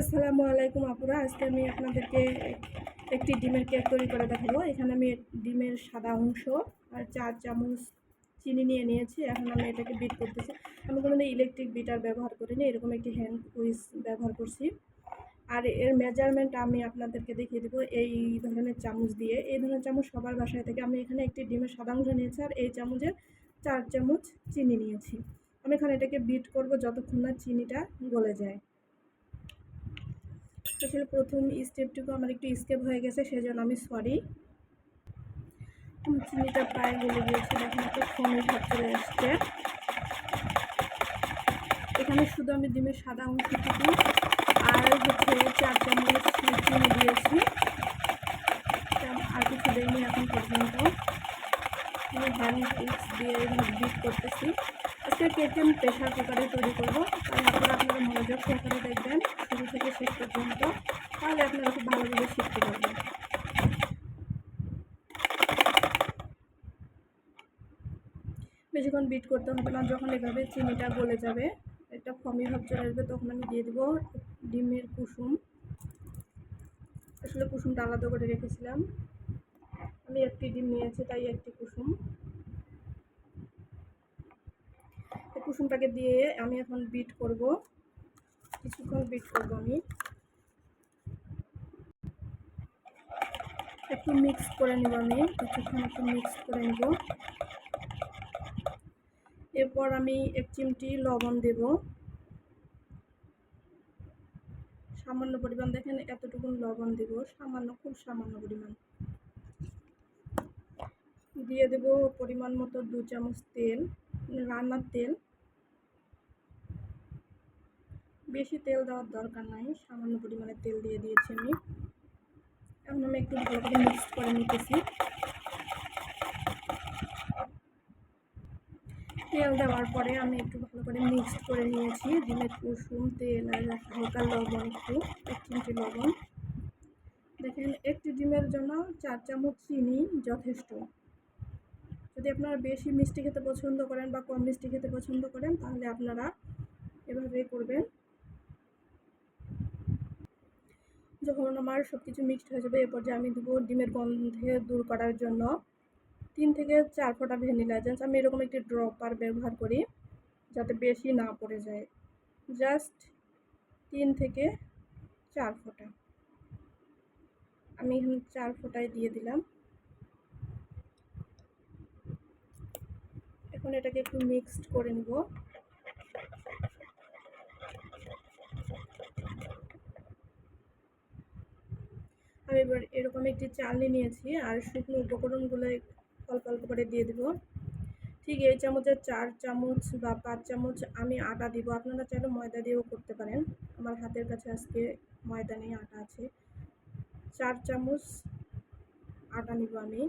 আসসালামু আলাইকুম আপুরা। আজকে আমি আপনাদেরকে একটি ডিমের কেক তৈরি করে দেখাবো। এখানে আমি ডিমের সাদা অংশ আর চার চামচ চিনি নিয়ে নিয়েছি। এখন আমি এটাকে বিট করতেছি। আমি কোনো ইলেকট্রিক বিটার ব্যবহার করিনি, এরকম একটি হ্যান্ড উইস ব্যবহার করছি। আর এর মেজারমেন্ট আমি আপনাদেরকে দেখিয়ে দেবো এই ধরনের চামচ দিয়ে। এই ধরনের চামচ সবার বাসায় থেকে। আমি এখানে একটি ডিমের সাদা অংশ নিয়েছি আর এই চামচের চার চামচ চিনি নিয়েছি। আমি এখানে এটাকে বিট করব যতক্ষণ না চিনিটা গলে যায়। আসলে প্রথম স্টেপটুকু আমার একটু স্কেপ হয়ে গেছে, সেজন্য আমি সরি চিনিটা প্রায় গলে গিয়েছে, দেখেন একটু ফোনের ভাব আসছে। এখানে শুধু আমি ডিমের সাদা অংশটুকু আর হচ্ছে চার চামচ চিনি দিয়েছি। আর কিছু দেয়নি এখন পর্যন্ত। আমি হ্যান্ড মিক্স দিয়ে বিট করতেছি। আজকে কেকটি আমি প্রেশার কুকারে তৈরি করব। তারপর আপনারা মনোযোগ সহকারে দেখবেন, শুরু থেকে শেষ পর্যন্ত। তাহলে আপনারা খুব ভালোভাবে শিখতে পারবেন। বেশিক্ষণ বিট করতে হবে না, যখন এভাবে চিনিটা গলে যাবে, একটা ফমি ভাব চলে আসবে, তখন আমি দিয়ে দেবো ডিমের কুসুম। আসলে কুসুমটা আলাদা করে রেখেছিলাম। আমি একটি ডিম নিয়েছি, তাই একটি কুসুম। কুসুমটাকে দিয়ে আমি এখন বিট করব। কিছুক্ষণ বিট করব আমি। একটু মিক্স করে নেব আমি, কিছুক্ষণ একটু মিক্স করে নেব। এরপর আমি এক চিমটি লবণ দেব। সামান্য পরিমাণ, দেখেন এতটুকু লবণ দেব, সামান্য, খুব সামান্য পরিমাণ। দিয়ে দেব পরিমাণ মতো দু চামচ তেল, রান্নার তেল। বেশি তেল দেওয়ার দরকার নাই, সামান্য পরিমাণে তেল দিয়ে দিয়েছি আমি। এখন আমি একটু ভালো করে মিক্সড করে নিতেছি। তেল দেওয়ার পরে আমি একটু ভালো করে মিক্সড করে নিয়েছি, ডিমের কুসুম, তেল আর হালকা লবণ, একটু, এক চিমটি লবণ। দেখেন, একটি ডিমের জন্য চার চামচ চিনি যথেষ্ট। যদি আপনারা বেশি মিষ্টি খেতে পছন্দ করেন বা কম মিষ্টি খেতে পছন্দ করেন, তাহলে আপনারা এভাবেই করবেন। যখন আমার সব কিছু মিক্সড হয়ে যাবে এরপর যে আমি দেবো ডিমের গন্ধে দূর করার জন্য তিন থেকে চার ফোঁটা ভ্যানিলা এজেন্স আমি এরকম একটি ড্রপার ব্যবহার করি যাতে বেশি না পড়ে যায়। জাস্ট তিন থেকে চার ফোঁটা। আমি এখানে চার ফোঁটায় দিয়ে দিলাম। এখন এটাকে একটু মিক্সড করে নিব। আমি এবার এরকম একটি চালনি নিয়েছি আর শুকনো উপকরণগুলো অল্প অল্প করে দিয়ে দেব। ঠিক এই চামচের চার চামচ বা পাঁচ চামচ আমি আটা দিব। আপনারা চাইলে ময়দা দিয়েও করতে পারেন। আমার হাতের কাছে আজকে ময়দা নেই, আটা আছে। চার চামচ আটা নিব আমি।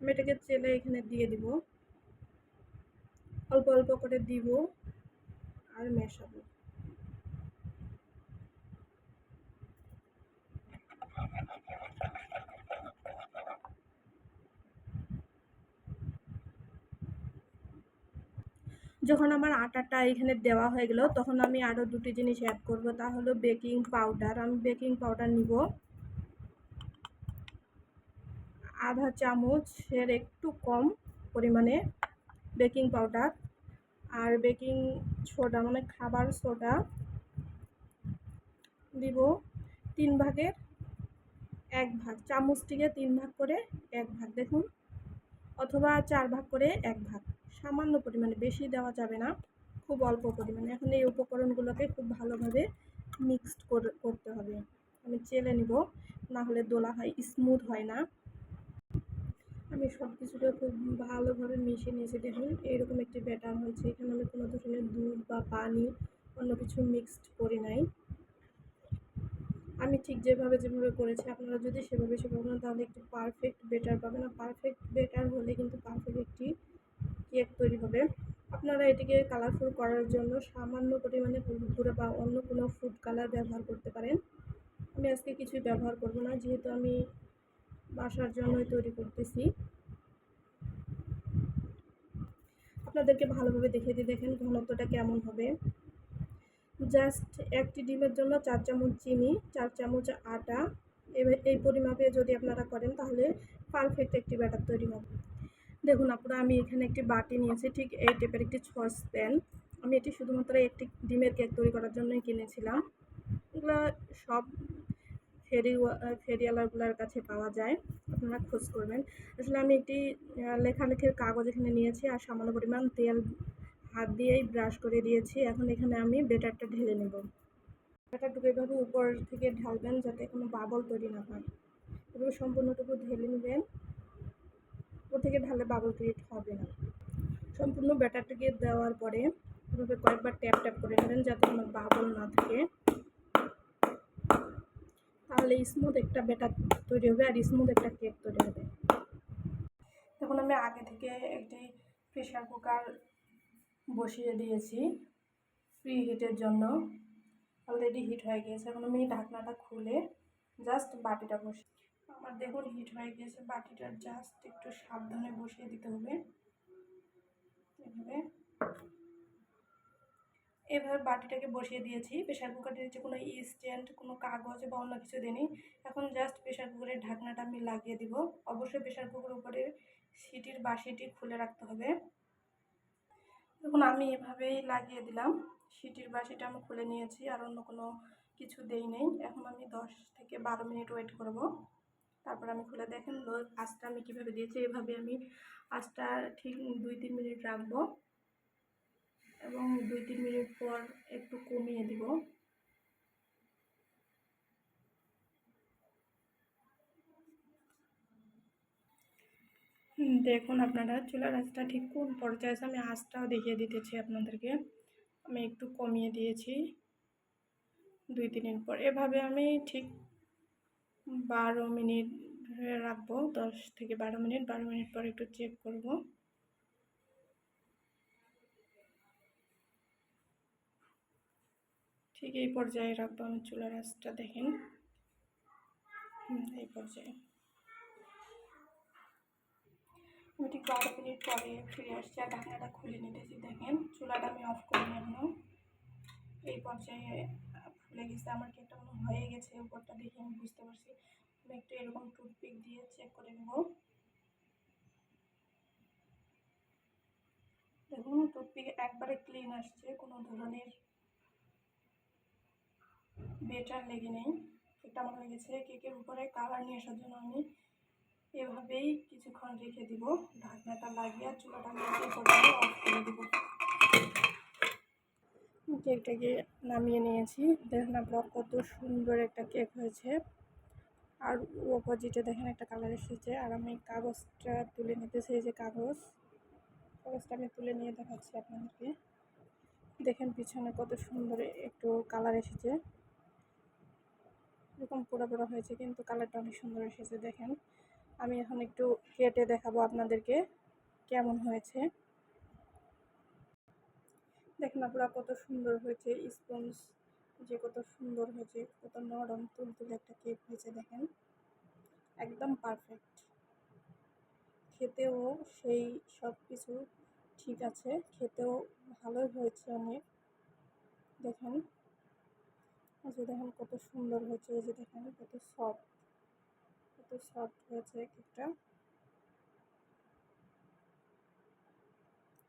আমি এটাকে চেলে এখানে দিয়ে দিব। অল্প অল্প করে দিব আর মেশাবো। যখন আমার আটাটা এখানে দেওয়া হয়ে গেল, তখন আমি আরও দুটি জিনিস অ্যাড করব। তা হলো বেকিং পাউডার আমি বেকিং পাউডার নিব। আধা চামচের একটু কম পরিমাণে বেকিং পাউডার আর বেকিং সোডা মানে খাবার সোডা দিব তিন ভাগের এক ভাগ, চামচটিকে তিন ভাগ করে এক ভাগ দেখুন, অথবা চার ভাগ করে এক ভাগ। সামান্য পরিমাণে, বেশি দেওয়া যাবে না, খুব অল্প পরিমাণে। এখন এই উপকরণগুলোকে খুব ভালোভাবে মিক্সড করতে হবে। আমি চেলে নিব না হলে দোলা হয়, স্মুথ হয় না। আমি সব কিছুটা খুব ভালোভাবে মিশিয়ে নিয়েছি। দেখুন, এরকম একটি ব্যাটার হয়েছে। এখানে আমি কোনো ধরনের দুধ বা পানি, অন্য কিছু মিক্সড করি নাই। আমি ঠিক যেভাবে যেভাবে করেছি, আপনারা যদি সেভাবে সেভাবে করেন, তাহলে একটি পারফেক্ট বেটার পাবেন। আর পারফেক্ট বেটার হলে কিন্তু পারফেক্ট একটি কেক তৈরি হবে। আপনারা এটিকে কালারফুল করার জন্য সামান্য পরিমাণে হলুদ গুঁড়ো বা অন্য কোনো ফুড কালার ব্যবহার করতে পারেন। আমি আজকে কিছুই ব্যবহার করব না, যেহেতু আমি বাসার জন্যই তৈরি করতেছি। আপনাদেরকে ভালোভাবে দেখিয়ে দিয়ে দেখেন ঘনত্বটা কেমন হবে। জাস্ট একটি ডিমের জন্য চার চামচ চিনি, চার চামচ আটা, এবার এই পরিমাপে যদি আপনারা করেন তাহলে পারফেক্ট একটি ব্যাটার তৈরি হবে। দেখুন আপনারা আমি এখানে একটি বাটি নিয়েছি, ঠিক এই টাইপের একটি সস প্যান। আমি এটি শুধুমাত্র একটি ডিমের কেক তৈরি করার জন্যই কিনেছিলাম। এগুলো সব ফেরি ফেরিওয়ালাগুলোর কাছে পাওয়া যায়। আপনারা খোঁজ করবেন। আসলে আমি একটি লেখালেখির কাগজ এখানে নিয়েছি আর সামান্য পরিমাণ তেল হাত দিয়েই ব্রাশ করে দিয়েছি। এখন এখানে আমি বেটারটা ঢেলে নেব। ব্যাটারটুকু এভাবে উপর থেকে ঢালবেন যাতে কোনো বাবল তৈরি না হয়। এভাবে সম্পূর্ণটুকু ঢেলে নেবেন। উপর থেকে ঢালে বাবল ক্রিয়েট হবে না। সম্পূর্ণ ব্যাটারটাকে দেওয়ার পরে এভাবে কয়েকবার ট্যাপ ট্যাপ করে নেবেন যাতে কোনো বাবল না থাকে। তাহলে স্মুথ একটা ব্যাটার তৈরি হবে আর স্মুথ একটা কেক তৈরি হবে। তখন আমি আগে থেকে একটি প্রেশার কুকার বসিয়ে দিয়েছি প্রি হিটের জন্য। অলরেডি হিট হয়ে গিয়েছে। এখন আমি ঢাকনাটা খুলে জাস্ট বাটিটা বসি আমার দেখুন হিট হয়ে গিয়েছে। বাটিটা জাস্ট একটু সাবধানে বসিয়ে দিতে হবে এভাবে এভাবে বাটিটাকে বসিয়ে দিয়েছি। প্রেশার কুকারের নিচে কোনো স্ট্যান্ড কোনো কাগজ বা অন্য কিছু দিইনি। এখন জাস্ট প্রেশার কুকারের ঢাকনাটা আমি লাগিয়ে দিব। অবশ্যই প্রেশার কুকারের উপরে সিটির বাসিটি খুলে রাখতে হবে। দেখুন, আমি এভাবেই লাগিয়ে দিলাম। সিটির বাসিটা আমি খুলে নিয়েছি, আর অন্য কোনো কিছু দেই নেই। এখন আমি দশ থেকে বারো মিনিট ওয়েট করব। তারপর আমি খুলে দেখেন, আঁচটা আমি কীভাবে দিয়েছি। এভাবে আমি আঁচটা ঠিক দুই তিন মিনিট রাখব। এবং দুই, তিন মিনিট পর একটু কমিয়ে দিব। দেখুন আপনারা চুলার আঁচটা ঠিক কোন পর্যায়ে আছে, আমি আঁচটাও দেখিয়ে দিতেছি আপনাদেরকে। আমি একটু কমিয়ে দিয়েছি দুই, তিন মিনিট পর। এভাবে আমি ঠিক বারো মিনিট রাখব, দশ থেকে বারো মিনিট বারো মিনিট পর একটু চেক করব। ঠিক এই পর্যায়ে রাখব আমি চুলার আঁচটা দেখেন। এই পর্যায়ে। আমি ঠিক বারো মিনিট পরে ফিরে আসছি আর ঢাকনাটা খুলে নিতেছি, দেখেন। চুলাটা আমি অফ করিনি এখনও এই পর্যায়ে ফুলে গেছে, আমার কেকটা হয়ে গেছে, উপরটা দেখে আমি বুঝতে পারছি। আমি একটু এরকম টুথপিক দিয়ে চেক করে নেব। দেখুন, টুথপিক একবারে ক্লিন আসছে, কোনো ধরনের বেটার লেগে নেই কেকটা আমার হয়ে গেছে কেকের উপরে কালার নিয়ে আসার জন্য আমি এভাবেই কিছুক্ষণ রেখে দিব। ঢাকনাটা লাগিয়ে চুলাটা এই অফ করে দিব। কেকটাকে নামিয়ে নিয়েছি। দেখেন আপনার কত সুন্দর একটা কেক হয়েছে। আর অপোজিটে দেখেন একটা কালার এসেছে। আর আমি কাগজটা তুলে নিতেছি এই যে কাগজ। কাগজটা আমি তুলে নিয়ে দেখাচ্ছি আপনাদেরকে। দেখেন পিছনে কত সুন্দর একটু কালার এসেছে। এরকম পোড়া পোড়া হয়েছে, কিন্তু কালারটা অনেক সুন্দর এসেছে, দেখেন। আমি এখন একটু কেটে দেখাবো আপনাদেরকে কেমন হয়েছে। দেখেন আপনারা কত সুন্দর হয়েছে স্পঞ্জ যে কত সুন্দর হয়েছে, কত নরম তুলতুলে একটা কেক হয়েছে, দেখেন। একদম পারফেক্ট। খেতেও সেই সব কিছু ঠিক আছে, খেতেও ভালোই হয়েছে অনেক। দেখেন। যে দেখেন কত সুন্দর হয়েছে যে দেখেন কত সফট কত সফট হয়েছে কেকটা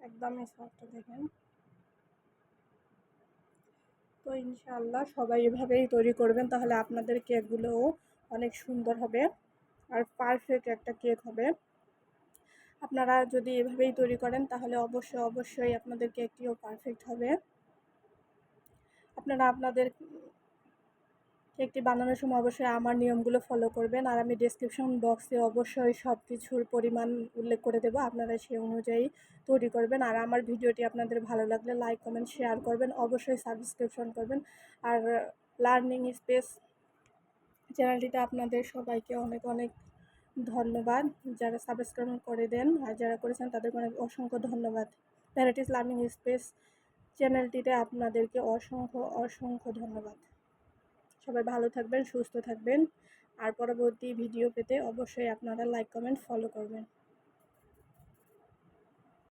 একদমই সফট দেখেন। তো ইনশাআল্লাহ সবাই এভাবেই তৈরি করবেন, তাহলে আপনাদের কেকগুলোও অনেক সুন্দর হবে আর পারফেক্ট একটা কেক হবে। আপনারা যদি এভাবেই তৈরি করেন, তাহলে অবশ্যই অবশ্যই আপনাদের কেকটিও পারফেক্ট হবে। আপনারা আপনাদের কেকটি বানানোর সময় অবশ্যই আমার নিয়মগুলো ফলো করবেন। আর আমি ডেসক্রিপশন বক্সে অবশ্যই সব কিছুর পরিমাণ উল্লেখ করে দেবো। আপনারা সেই অনুযায়ী তৈরি করবেন। আর আমার ভিডিওটি আপনাদের ভালো লাগলে লাইক কমেন্ট শেয়ার করবেন। অবশ্যই সাবস্ক্রিপশন করবেন। আর লার্নিং স্পেস চ্যানেলটিতে আপনাদের সবাইকে অনেক অনেক ধন্যবাদ। যারা সাবস্ক্রাইব করে দেন আর যারা করেছেন তাদেরকে অনেক অসংখ্য ধন্যবাদ। ভ্যারাইটিস লার্নিং স্পেস চ্যানেলটিতে আপনাদেরকে অসংখ্য অসংখ্য ধন্যবাদ। সবাই ভালো থাকবেন, সুস্থ থাকবেন। আর পরবর্তী ভিডিও পেতে অবশ্যই আপনারা লাইক কমেন্ট ফলো করবেন।